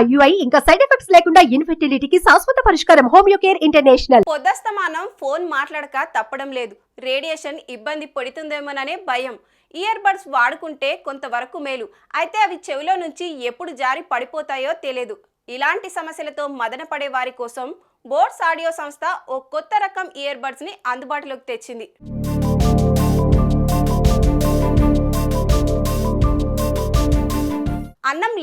IUI ఇంకా side effects లేకుండా ఇన్ఫెర్టిలిటీకి శాశ్వత పరిష్కారం హోమియోకేర్ ఇంటర్నేషనల్. పొద్దస్తమానం ఫోన్ మాట్లాడక తప్పడం లేదు. రేడియేషన్ ఇబ్బంది పడుతుందేమోననే భయం. ఇయర్ బడ్స్ వాడుకుంటే కొంతవరకు మేలు. అయితే అవి చెవిలో నుంచి ఎప్పుడు జారి పడిపోతాయో తెలియదు ఇలాంటి సమస్యలతో మదన పడే వారి కోసం బోర్డ్స్ ఆడియో సంస్థ ఓ కొత్త రకం ఇయర్ బడ్స్ని అందుబాటులోకి తెచ్చింది.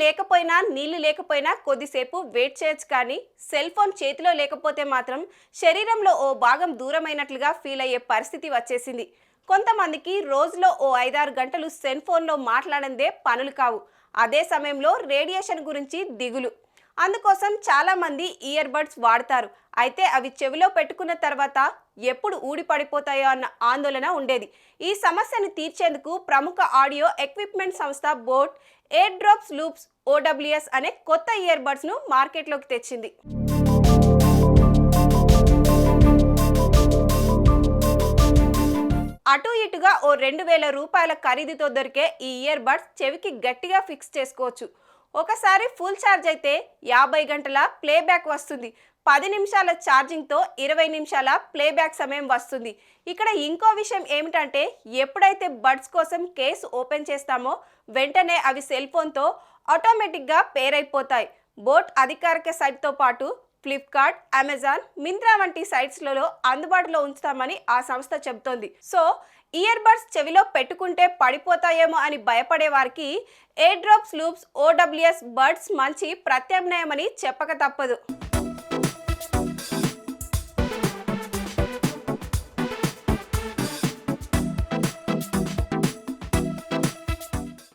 లేకపోయినా నీళ్ళు లేకపోయినా కొద్దిసేపు వెయిట్ చేయొచ్చు కానీ సెల్ ఫోన్ చేతిలో లేకపోతే మాత్రం శరీరంలో ఓ భాగం దూరమైనట్లుగా ఫీల్ అయ్యే పరిస్థితి వచ్చేసింది. కొంతమందికి రోజులో ఓ ఐదారు గంటలు సెల్ ఫోన్లో మాట్లాడందే పనులు కావు. అదే సమయంలో రేడియేషన్ గురించి దిగులు. అందుకోసం చాలా మంది ఇయర్ బడ్స్ వాడతారు. అయితే అవి చెవిలో పెట్టుకున్న తర్వాత ఎప్పుడు ఊడిపడిపోతాయో అన్న ఆందోళన ఉండేది. ఈ సమస్యను తీర్చేందుకు ప్రముఖ ఆడియో ఎక్విప్మెంట్ సంస్థ boat air drops loops OWS అనే కొత్త ఇయర్ను మార్కెట్లోకి తెచ్చింది. అటు ఇటుగా ఓ రెండు వేల రూపాయల ఖరీదుతో దొరికే ఈ ఇయర్ బడ్స్ చెవికి గట్టిగా ఫిక్స్ చేసుకోవచ్చు. ఒకసారి ఫుల్ ఛార్జ్ అయితే యాభై గంటల ప్లేబ్యాక్ వస్తుంది. పది నిమిషాల ఛార్జింగ్తో ఇరవై నిమిషాల ప్లేబ్యాక్ సమయం వస్తుంది. ఇక్కడ ఇంకో విషయం ఏమిటంటే ఎప్పుడైతే బడ్స్ కోసం కేసు ఓపెన్ చేస్తామో వెంటనే అవి సెల్ ఫోన్తో ఆటోమేటిక్గా పేర్ అయిపోతాయి. బోట్ అధికారిక సైట్తో పాటు ఫ్లిప్కార్ట్ అమెజాన్ మింత్రా వంటి సైట్స్లలో అందుబాటులో ఉంచుతామని ఆ సంస్థ చెబుతోంది. సో ఇయర్ బడ్స్ చెవిలో పెట్టుకుంటే పడిపోతాయేమో అని భయపడే వారికి air drops loops OWS buds మంచి ప్రత్యామ్నాయమని చెప్పక తప్పదు.